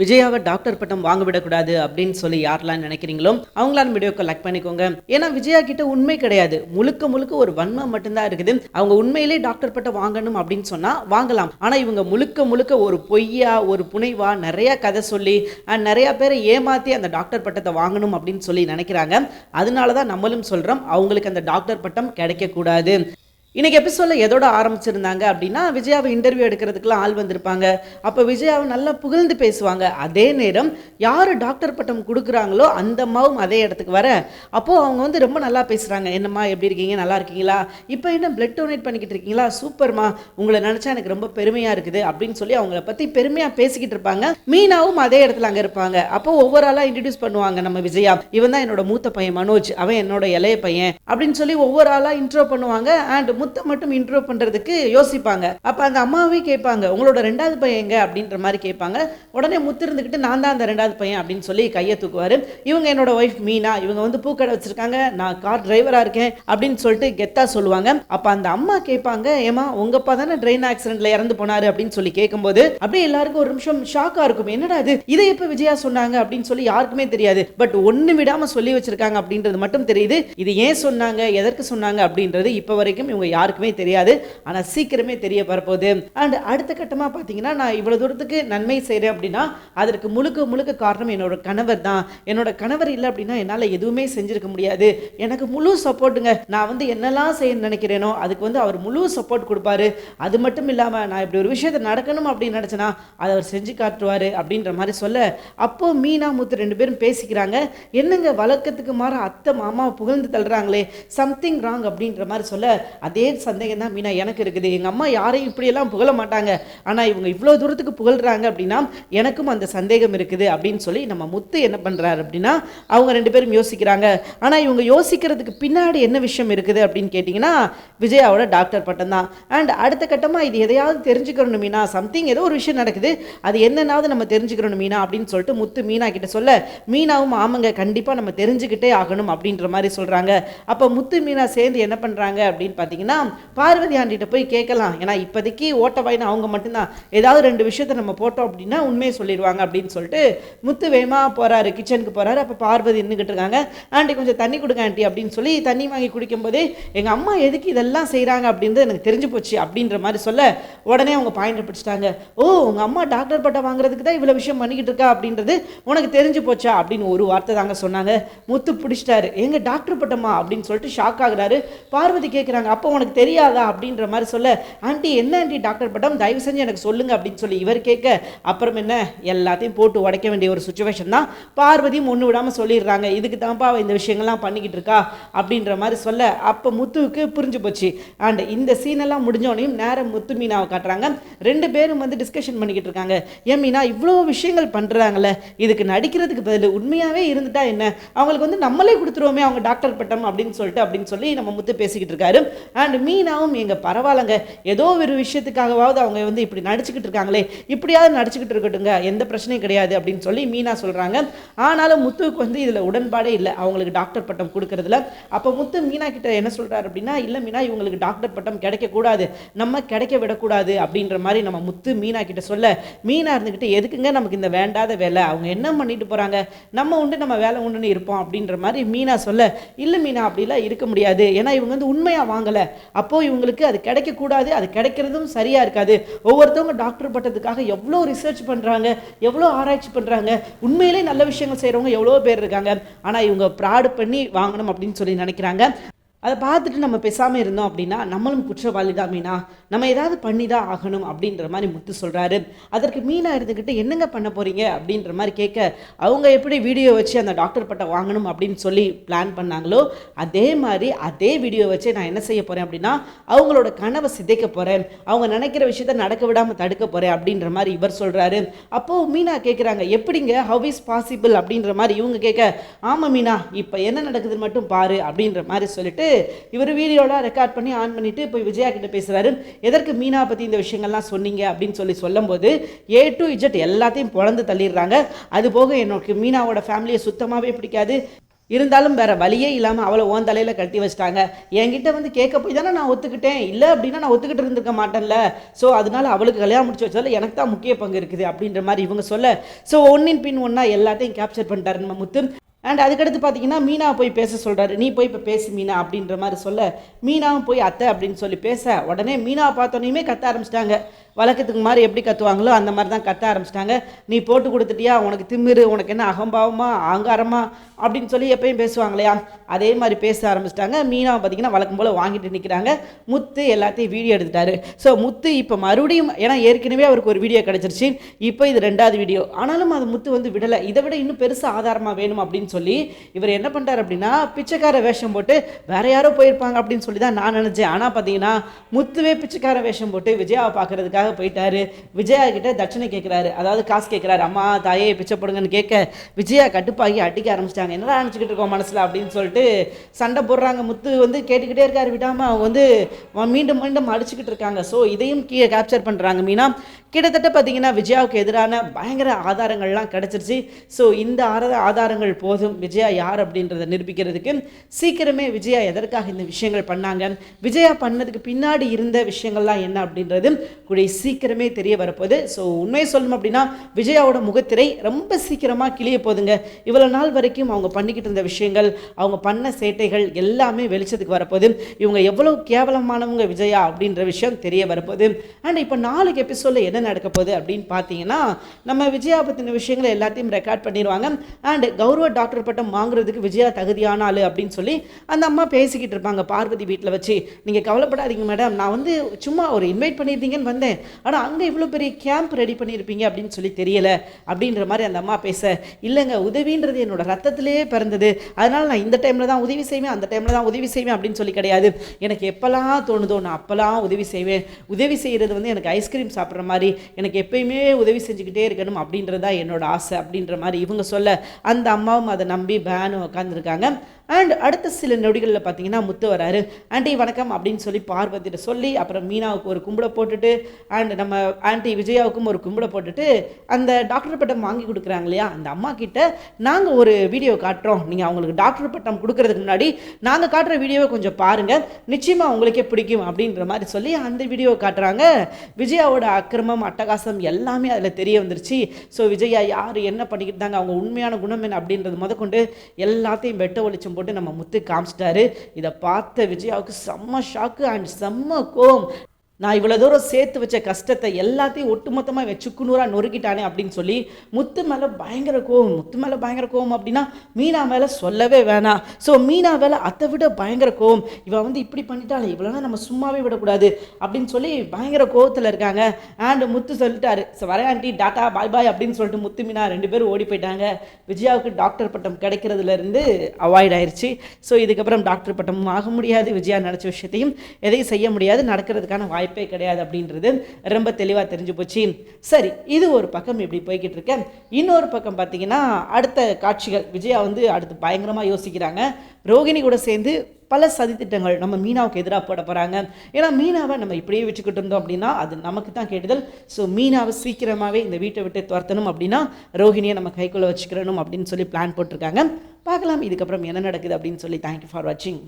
விஜயாவை doctor பட்டம் வாங்க விடக்கூடாது அப்படின்னு சொல்லி யாரெல்லாம் நினைக்கிறீங்களோ அவங்களான வீடியோக்கு லைக் பண்ணிக்கோங்க. ஏன்னா விஜயா கிட்ட உண்மை கிடையாது. முழுக்க முழுக்க ஒரு வன்மம் மட்டும்தான் இருக்குது. அவங்க உண்மையிலே டாக்டர் பட்டம் வாங்கணும் அப்படின்னு சொன்னா வாங்கலாம். ஆனா இவங்க முழுக்க முழுக்க ஒரு பொய்யா ஒரு புனைவா நிறைய கதை சொல்லி நிறைய பேரை ஏமாத்தி அந்த டாக்டர் பட்டத்தை வாங்கணும் அப்படின்னு சொல்லி நினைக்கிறாங்க. அதனால தான் நம்மளும் சொல்றோம் அவங்களுக்கு அந்த டாக்டர் பட்டம் கிடைக்கக்கூடாது. இன்னைக்கு எபிசோடில் எதோட ஆரம்பிச்சிருந்தாங்க அப்படின்னா விஜயாவை இன்டர்வியூ எடுக்கிறதுக்குலாம் ஆள் வந்திருப்பாங்க. அப்போ விஜயாவை நல்லா புகழ்ந்து பேசுவாங்க. அதே நேரம் யார் டாக்டர் பட்டம் கொடுக்குறாங்களோ அந்த அம்மாவும் அதே இடத்துக்கு வர. அப்போ அவங்க வந்து ரொம்ப நல்லா பேசுகிறாங்க என்னம்மா எப்படி இருக்கீங்க? நல்லா இருக்கீங்களா? இப்போ என்ன பிளட் டொனேட் பண்ணிக்கிட்டு இருக்கீங்களா? சூப்பர்மா. உங்களை நினச்சா எனக்கு ரொம்ப பெருமையாக இருக்குது அப்படின்னு சொல்லி அவங்கள பத்தி பெருமையாக பேசிக்கிட்டு இருப்பாங்க. மீனாவும் அதே இடத்துல அங்கே இருப்பாங்க. அப்போ ஒவ்வொரு ஆளாக இன்ட்ரடியூஸ் பண்ணுவாங்க நம்ம விஜயா. இவன் தான் என்னோட மூத்த பையன் மனோஜ். அவன் என்னோட இளைய பையன் அப்படின்னு சொல்லி ஒவ்வொரு ஆளாக இன்ட்ரோ பண்ணுவாங்க. அண்ட் முத்தை மட்டும் இன்ட்ரோ பண்றதுக்கு யோசிப்பாங்க. அப்ப அந்த அம்மாவே கேட்பாங்க உங்களோட ரெண்டாவது பையன் எங்க? அப்படின்ற மாதிரி கேட்பாங்க. உடனே முத்து இருந்துக்கிட்டு நான் தான் அந்த ரெண்டாவது பையன் அப்படின்னு சொல்லி கையை தூக்குவாரு. இவங்க என்னோட ஒய்ஃப் மீனா இவங்க வந்து பூக்கடை வச்சிருக்காங்க நான் கார் டிரைவரா இருக்கேன் அப்படின்னு சொல்லிட்டு கெத்தா சொல்லுவாங்க. அப்ப அந்த அம்மா கேட்பாங்க ஏமா உங்க அப்பா தானே ட்ரெயின் ஆக்சிடென்ட்ல இறந்து போனாரு அப்படின்னு சொல்லி கேட்கும்போது அப்படியே எல்லாருக்கும் ஒரு நிமிஷம் ஷாக்கா இருக்கும். என்னடா இது? இதை எப்போ விஜயா சொன்னாங்க? அப்படின்னு சொல்லி யாருக்குமே தெரியாது. பட் ஒண்ணு விடாம சொல்லி வச்சிருக்காங்க அப்படின்றது மட்டும் தெரியுது. இது ஏன் சொன்னாங்க? எதற்கு சொன்னாங்க? அப்படின்றது இப்போ வரைக்கும் இவங்க யாருக்குமே தெரியாது. ஆனால் சீக்கிரமே தெரிய வரப்போகுது. அண்ட் அடுத்த கட்டமாக பார்த்தீங்கன்னா நான் இவ்வளோ தூரத்துக்கு நன்மை செய்கிறேன் அப்படின்னா அதற்கு முழுக்க முழுக்க காரணம் என்னோட கணவர் தான். என்னோட கணவர் இல்லை அப்படின்னா என்னால் எதுவுமே செஞ்சிருக்க முடியாது. எனக்கு முழு சப்போர்ட்டுங்க. நான் வந்து என்னெல்லாம் செய்ய நினைக்கிறேனோ அதுக்கு வந்து அவர் முழு சப்போர்ட் கொடுப்பாரு. அது மட்டும் இல்லாமல் நான் இப்படி ஒரு விஷயத்தை நடக்கணும் அப்படின்னு நினச்சேன்னா அதை அவர் செஞ்சு காட்டுவார் அப்படின்ற மாதிரி சொல்ல அப்போ மீனா முத்து ரெண்டு பேரும் பேசிக்கிறாங்க. என்னங்க வழக்கத்துக்கு மாற அத்தை மாமா புகழ்ந்து தள்ளுறாங்களே சம்திங் ராங் அப்படின்ற மாதிரி சொல்ல அதே சந்தேகம் தான் மீனா எனக்கு இருக்குது. எங்கள் அம்மா யாரையும் இப்படியெல்லாம் புகழ மாட்டாங்க. ஆனால் இவங்க இவ்வளோ தூரத்துக்கு புகழ்கிறாங்க அப்படின்னா எனக்கும் அந்த சந்தேகம் இருக்குது அப்படின்னு சொல்லி நம்ம முத்து என்ன பண்ணுறாரு அப்படின்னா அவங்க ரெண்டு பேரும் யோசிக்கிறாங்க. ஆனால் இவங்க யோசிக்கிறதுக்கு பின்னாடி என்ன விஷயம் இருக்குது அப்படின்னு கேட்டிங்கன்னா விஜயாவோட டாக்டர் பட்டம் தான் அண்ட் அடுத்த கட்டமாக இது எதையாவது தெரிஞ்சுக்கணும் மீனா சம்திங் ஏதோ ஒரு விஷயம் நடக்குது. அது என்னன்னாவது நம்ம தெரிஞ்சுக்கணும் மீனா அப்படின்னு சொல்லிட்டு முத்து மீனா கிட்ட சொல்ல மீனாவும் ஆமாங்க கண்டிப்பாக நம்ம தெரிஞ்சுக்கிட்டே ஆகணும் அப்படின்ற மாதிரி சொல்கிறாங்க அப்போ முத்து மீனா சேர்ந்து என்ன பண்ணுறாங்க அப்படின்னு பார்த்தீங்கன்னா பார்வதி ஆண்டிகிட்ட போய் கேட்கலாம். ஏன்னா இப்போதைக்கு ஓட்ட வாயினா அவங்க மட்டும்தான். ஏதாவது ரெண்டு விஷயத்த நம்ம போட்டோம் அப்படின்னா உண்மையை சொல்லிடுவாங்க அப்படின்னு சொல்லிட்டு முத்து வேகமா போறாரு. கிச்சனுக்கு போறாரு. அப்போ பார்வதி நின்றுக்கிட்டு இருக்காங்க. ஆண்டி கொஞ்சம் தண்ணி கொடுங்க ஆண்டி அப்படின்னு சொல்லி தண்ணி வாங்கி குடிக்கும்போதே எங்கள் எங்க அம்மா எதுக்கு இதெல்லாம் செய்கிறாங்க அப்படின்றது எனக்கு தெரிஞ்சு போச்சு அப்படின்ற மாதிரி சொல்ல உடனே அவங்க பாயிண்ட் பிடிச்சிட்டாங்க. ஓ உங்க அம்மா டாக்டர் பட்டம் வாங்குறதுக்கு தான் இவ்வளவு விஷயம் பண்ணிக்கிட்டு இருக்கா? அப்படின்றது உனக்கு தெரிஞ்சு போச்சா? அப்படின்னு ஒரு வார்த்தை தாங்க சொன்னாங்க. முத்து பிடிச்சிட்டாரு. எங்க டாக்டர் பட்டமா அப்படின்னு சொல்லிட்டு ஷாக் ஆகுறாரு. பார்வதி கேட்குறாங்க அப்போ உனக்கு தெரியாதா அப்படின்ற மாதிரி சொல்ல ஆண்டி என்ன ஆண்டி டாக்டர் பட்டம்? தயவு செஞ்சு எனக்கு சொல்லுங்க அப்படின்னு சொல்லி இவர் கேட்க அப்புறம் என்ன? எல்லாத்தையும் போட்டு உடைக்க வேண்டிய ஒரு சுச்சுவேஷன் தான். பார்வதியும் ஒன்று விடாமல் சொல்லிடுறாங்க. இதுக்கு தான்ப்பா அவ இந்த விஷயங்கள்லாம் பண்ணிக்கிட்டு இருக்கா? அப்படின்ற மாதிரி சொல்ல அப்போ முத்துவுக்கு புரிஞ்சு போச்சு. அண்ட் இந்த சீனெல்லாம் முடிஞ்சோடனையும் நேரம் முத்து மீனாவை காட்டுறாங்க. ரெண்டு பேரும் வந்து டிஸ்கஷன் பண்ணிக்கிட்டு இருக்காங்க. ஏன் மீனா இவ்வளோ விஷயங்கள் பண்ணுறாங்களே இதுக்கு நடிக்கிறதுக்கு பதில் உண்மையாகவே இருந்துட்டா என்ன? அவங்களுக்கு வந்து நம்மளே கொடுத்துருவோமே அவங்க டாக்டர் பட்டம் அப்படின்னு சொல்லிட்டு அப்படின்னு சொல்லி நம்ம முத்து பேசிக்கிட்டு இருக்காரு. அண்ட் மீனாவும் எங்கள் பரவாயில்லைங்க. ஏதோ ஒரு விஷயத்துக்காகவாவது அவங்க வந்து இப்படி நடிச்சுக்கிட்டு இருக்காங்களே. இப்படியாவது நடிச்சுக்கிட்டு இருக்கட்டுங்க. எந்த பிரச்சனையும் கிடையாது அப்படின்னு சொல்லி மீனா சொல்கிறாங்க ஆனாலும் முத்துவுக்கு வந்து இதில் உடன்பாடே இல்லை. அவங்களுக்கு டாக்டர் பட்டம் கொடுக்கறதுல. அப்போ முத்து மீனா கிட்ட என்ன சொல்கிறார் அப்படின்னா இல்லை மீனா இவங்களுக்கு டாக்டர் பட்டம் கிடைக்கக்கூடாது நம்ம கிடைக்க விடக்கூடாது. அப்படின்ற மாதிரி நம்ம முத்து மீனா கிட்ட சொல்ல மீனா இருந்துக்கிட்டு எதுக்குங்க நமக்கு இந்த வேண்டாத வேலை? அவங்க என்ன பண்ணிட்டு போகிறாங்க நம்ம உண்டு நம்ம வேலை உண்டுன்னு இருப்போம். அப்படின்ற மாதிரி மீனா சொல்ல இல்லை மீனா அப்படிலாம் இருக்க முடியாது. ஏன்னா இவங்க வந்து உண்மையாக வாங்கலை. அப்போ இவங்களுக்கு அது கிடைக்கக்கூடாது அது கிடைக்கிறதும் சரியா இருக்காது. ஒவ்வொருத்தவங்க டாக்டர் பட்டத்துக்காக எவ்வளோ ரிசர்ச் பண்றாங்க எவ்வளோ ஆராய்ச்சி பண்றாங்க உண்மையிலே நல்ல விஷயங்கள் செய்கிறவங்க எவ்வளோ பேர் இருக்காங்க. ஆனா இவங்க ப்ராடு பண்ணி வாங்கணும் அப்படின்னு சொல்லி நினைக்கிறாங்க. அதை பார்த்துட்டு நம்ம பேசாமல் இருந்தோம் அப்படின்னா நம்மளும் குற்றவாளி தான் மீனா. நம்ம ஏதாவது பண்ணி தான் ஆகணும் அப்படின்ற மாதிரி முத்து சொல்கிறாரு அதற்கு மீனா இருந்துக்கிட்டு என்னங்க பண்ண போகிறீங்க அப்படின்ற மாதிரி கேட்க அவங்க எப்படி வீடியோ வச்சு அந்த டாக்டர் பட்டம் வாங்கணும் அப்படின்னு சொல்லி பிளான் பண்ணாங்களோ அதே மாதிரி அதே வீடியோ வச்சு நான் என்ன செய்ய போகிறேன் அப்படின்னா அவங்களோட கனவை சிதைக்க போகிறேன் அவங்க நினைக்கிற விஷயத்த நடக்க விடாமல் தடுக்க போகிறேன் அப்படின்ற மாதிரி இவர் சொல்கிறாரு அப்போது மீனா கேட்குறாங்க எப்படிங்க? ஹவ் இஸ் பாசிபிள் அப்படின்ற மாதிரி இவங்க கேட்க ஆமாம் மீனா. இப்போ என்ன நடக்குதுன்னு மட்டும் பாரு அப்படின்ற மாதிரி சொல்லிட்டு இவர் வீடியோலாம் ரெக்கார்ட் பண்ணி ஆன் பண்ணிட்டு போய் விஜயா கிட்ட பேசுறாரு. எதற்கு மீனா பத்தி இந்த விஷயங்கள்லாம் சொன்னீங்க அப்படின்னு சொல்லி சொல்லும்போது ஏ டு இஜட் எல்லாத்தையும் பிறந்து தள்ளிடுறாங்க. அது போக எனக்கு மீனாவோட ஃபேமிலியை சுத்தமாகவே பிடிக்காது. இருந்தாலும் வேற வழியே இல்லாமல் அவளை ஓன் தலையில் கட்டி வச்சிட்டாங்க. என்கிட்ட வந்து கேட்க போய் தானே நான் ஒத்துக்கிட்டேன். இல்லை அப்படின்னா நான் ஒத்துக்கிட்டு இருந்திருக்க மாட்டேன்ல. ஸோ அதனால அவளுக்கு கல்யாணம் முடிச்சு வச்சதால எனக்கு தான் முக்கிய பங்கு இருக்குது அப்படின்ற மாதிரி இவங்க சொல்ல. ஸோ ஒன்னின் பின் ஒன்றா எல்லாத்தையும் கேப்சர் பண்ணிட்டாரு நம்ம முத்து. அண்ட் அதுக்கடுத்து பார்த்தீங்கன்னா மீனா போய் பேச சொல்கிறாரு நீ போய் இப்போ பேசு மீனா அப்படின்ற மாதிரி சொல்ல மீனாவும் போய் அத்தை அப்படின்னு சொல்லி பேச உடனே மீனாவை பார்த்தோன்னே கத்த ஆரம்பிச்சிட்டாங்க. வழக்கத்துக்கு மாதிரி எப்படி கத்துவாங்களோ அந்த மாதிரி தான் கத்த ஆரம்பிச்சிட்டாங்க. நீ போட்டு கொடுத்துட்டியா? உனக்கு திமிரு உனக்கு என்ன அகம்பாவமா ஆங்காரமா அப்படின்னு சொல்லி எப்பயும் பேசுவாங்க இல்லையா அதே மாதிரி பேச ஆரம்பிச்சிட்டாங்க. மீனாவை பார்த்தீங்கன்னா வழக்கம் போல் வாங்கிட்டு நிற்கிறாங்க முத்து எல்லாத்தையும் வீடியோ எடுத்துட்டாரு. ஸோ முத்து இப்போ மறுபடியும் ஏன்னா ஏற்கனவே அவருக்கு ஒரு வீடியோ கிடச்சிருச்சு. இப்போ இது ரெண்டாவது வீடியோ. ஆனாலும் அது முத்து வந்து விடலை. இதை விட இன்னும் பெருசாக ஆதாரமாக வேணும் அப்படின்னு சொல்லி இவர் என்ன பண்ணுறார் அப்படின்னா பிச்சைக்கார வேஷம் போட்டு வேற யாரோ போயிருப்பாங்க அப்படின்னு சொல்லி தான் நான் நினச்சேன். ஆனால் பார்த்தீங்கன்னா முத்துவே பிச்சைக்கார வேஷம் போட்டு விஜயாவை பார்க்கறதுக்காக போயிட்டாரு. விஜயா கிட்ட தட்சணை கேட்குறாரு அதாவது காசு கேட்குறாரு அம்மா தாயே பிச்சை போடுங்கன்னு கேட்க விஜயா கட்டுப்பாகி அடிக்க ஆரம்பிச்சிட்டாங்க. என்னடா நினச்சிக்கிட்டு இருக்கோம் மனசில்? அப்படின்னு சொல்லிட்டு சண்டை போடுறாங்க. முத்து வந்து கேட்டுக்கிட்டே இருக்காரு. விடாமல் அவங்க வந்து மீண்டும் மீண்டும் அடிச்சுக்கிட்டு இருக்காங்க. ஸோ இதையும் கீழே கேப்சர் பண்ணுறாங்க மீனா. கிட்டத்தட்ட பார்த்தீங்கன்னா விஜயாவுக்கு எதிரான பயங்கர ஆதாரங்கள்லாம் கிடச்சிருச்சு. ஸோ இந்த ஆதாரங்கள் ஆதாரங்கள் போதும். விஜயா யார் அப்படின்றத நிரூபிக்கிறதுக்கு சீக்கிரமே விஜயா எதற்காக இந்த விஷயங்கள் பண்ணாங்க? விஜயா பண்ணதுக்கு பின்னாடி இருந்த விஷயங்கள்லாம் என்ன அப்படின்றது கூடிய சீக்கிரமே தெரிய வரப்போகுது. ஸோ உண்மையை சொல்லணும் அப்படின்னா விஜயாவோட முகத்திரை ரொம்ப சீக்கிரமாக கிளிய போகுதுங்க இவ்வளோ நாள் வரைக்கும் அவங்க பண்ணிக்கிட்டு இருந்த விஷயங்கள் அவங்க பண்ண சேட்டைகள் எல்லாமே வெளிச்சத்துக்கு வரப்போகுது. இவங்க எவ்வளோ கேவலமானவங்க விஜயா அப்படின்ற விஷயம் தெரிய வரப்போகுது. அண்ட் இப்போ நாளைக்கு எபிசோடில் என்ன நடக்க போகுது அப்படின்னு பார்த்தீங்கன்னா நம்ம விஜயா பற்றின விஷயங்களை எல்லாத்தையும் ரெக்கார்ட் பண்ணிடுவாங்க. அண்ட் கௌரவ டாக்டர் பட்டம் வாங்குறதுக்கு விஜயா தகுதியான ஆள் அப்படின்னு சொல்லி அந்த அம்மா பேசிக்கிட்டு இருப்பாங்க. பார்வதி வீட்டில் வச்சு. நீங்கள் கவலைப்படாதீங்க மேடம். நான் வந்து சும்மா ஒரு இன்வைட் பண்ணியிருந்தீங்கன்னு வந்தேன். ஆனால் அங்கே இவ்வளோ பெரிய கேம்ப் ரெடி பண்ணியிருப்பீங்க அப்படின்னு சொல்லி தெரியலை. அப்படின்ற மாதிரி அந்த அம்மா பேச இல்லைங்க உதவின்றது என்னோட ரத்தத்திலேயே பிறந்தது. அதனால் நான் இந்த டைமில் தான் உதவி செய்வேன். அந்த டைமில் தான் உதவி செய்வேன். அப்படின்னு சொல்லி கிடையாது. எனக்கு எப்போல்லாம் தோணுதோ நான் அப்போல்லாம் உதவி செய்வேன். உதவி செய்கிறது வந்து எனக்கு ஐஸ்கிரீம் சாப்பிட்ற மாதிரி எனக்கு எப்பயுமே உதவி செஞ்சுக்கிட்டே இருக்கணும் அப்படின்றது தான் என்னோட ஆசை அப்படின்ற மாதிரி இவங்க சொல்ல அந்த அம்மாவும் அதை நம்பி பேனு உட்காந்துருக்காங்க அண்ட் அடுத்த சில நொடிகளில் பார்த்தீங்கன்னா முத்து வராரு. ஆண்டி வணக்கம் அப்படின்னு சொல்லி பார்வதிட்ட சொல்லி அப்புறம் மீனாவுக்கு ஒரு கும்பிட போட்டுட்டு அண்ட் நம்ம ஆண்டி விஜயாவுக்கும் ஒரு கும்பிட போட்டுட்டு அந்த டாக்டர் பட்டம் வாங்கி கொடுக்குறாங்க இல்லையா? அந்த அம்மா கிட்ட நாங்கள் ஒரு வீடியோ காட்டுறோம். நீங்கள் அவங்களுக்கு டாக்டர் பட்டம் கொடுக்கறதுக்கு முன்னாடி நாங்கள் காட்டுற வீடியோவை கொஞ்சம் பாருங்கள் நிச்சயமாக உங்களுக்கே பிடிக்கும் அப்படின்ற மாதிரி சொல்லி அந்த வீடியோ காட்டுறாங்க. விஜயாவோட அக்கிரமம் அட்டகாசம் எல்லாமே அதில் தெரிய வந்துருச்சு. ஸோ விஜயா யார் என்ன பண்ணிக்கிட்டாங்க அவங்க உண்மையான குணம் என்ன அப்படின்றது முதற்கொண்டு எல்லாத்தையும் வெட்ட ஒளிச்சம் போட்டு நம்ம முத்து காமிச்சிட்டாரு. இதை பார்த்த விஜயாவுக்கு செம்ம ஷாக்கு அண்ட் செம்ம கோம் நான் இவ்வளோ தூரம் சேர்த்து வச்ச கஷ்டத்தை எல்லாத்தையும் ஒட்டுமொத்தமாக இவன் சுக்குநூறாக நொறுக்கிட்டானே அப்படின்னு சொல்லி முத்து மேலே பயங்கர கோவம். முத்து மேலே பயங்கர கோவம் அப்படின்னா மீனா மேலே சொல்லவே வேணாம். ஸோ மீனா மேலே அதை விட பயங்கர கோவம். இவன் வந்து இப்படி பண்ணிட்டாள் இவ்வளோனா நம்ம சும்மாவே விடக்கூடாது அப்படின்னு சொல்லி பயங்கர கோவத்தில் இருக்காங்க. அண்டு முத்து சொல்லிட்டாரு ஸோ வரேன் ஆண்டி டாட்டா பாய் பாய் அப்படின்னு சொல்லிட்டு முத்து மீனா ரெண்டு பேரும் ஓடி போயிட்டாங்க. விஜயாவுக்கு டாக்டர் பட்டம் கிடைக்கிறதுலேருந்து அவாய்ட் ஆயிடுச்சு ஸோ இதுக்கப்புறம் டாக்டர் பட்டம் ஆக முடியாது. விஜயா நினச்ச விஷயத்தையும் எதையும் செய்ய முடியாது. நடக்கிறதுக்கான வாய்ப்பு கிடையாது அப்படின்றது ரொம்ப தெளிவாக தெரிஞ்சு போச்சு. சரி இது ஒரு பக்கம் இப்படி போய்கிட்டு இருக்கேன் இன்னொரு பக்கம் பார்த்தீங்கன்னா அடுத்த காட்சிகள். விஜயா வந்து அடுத்து பயங்கரமாக யோசிக்கிறாங்க. ரோகிணி கூட சேர்ந்து பல சதித்திட்டங்கள் நம்ம மீனாவுக்கு எதிராக போட போகிறாங்க ஏன்னா மீனாவை நம்ம இப்படியே வச்சுக்கிட்டு இருந்தோம் அப்படின்னா அது நமக்கு தான் கேட்டுதல் ஸோ மீனாவை சீக்கிரமாகவே இந்த வீட்டை விட்டு துரத்தணும் அப்படின்னா ரோஹிணியை நம்ம கைக்குள்ளே வச்சுக்கிறணும் அப்படின்னு சொல்லி பிளான் போட்டிருக்காங்க. பார்க்கலாம் இதுக்கப்புறம் என்ன நடக்குது அப்படின்னு சொல்லி தேங்க்யூ ஃபார் வாட்சிங்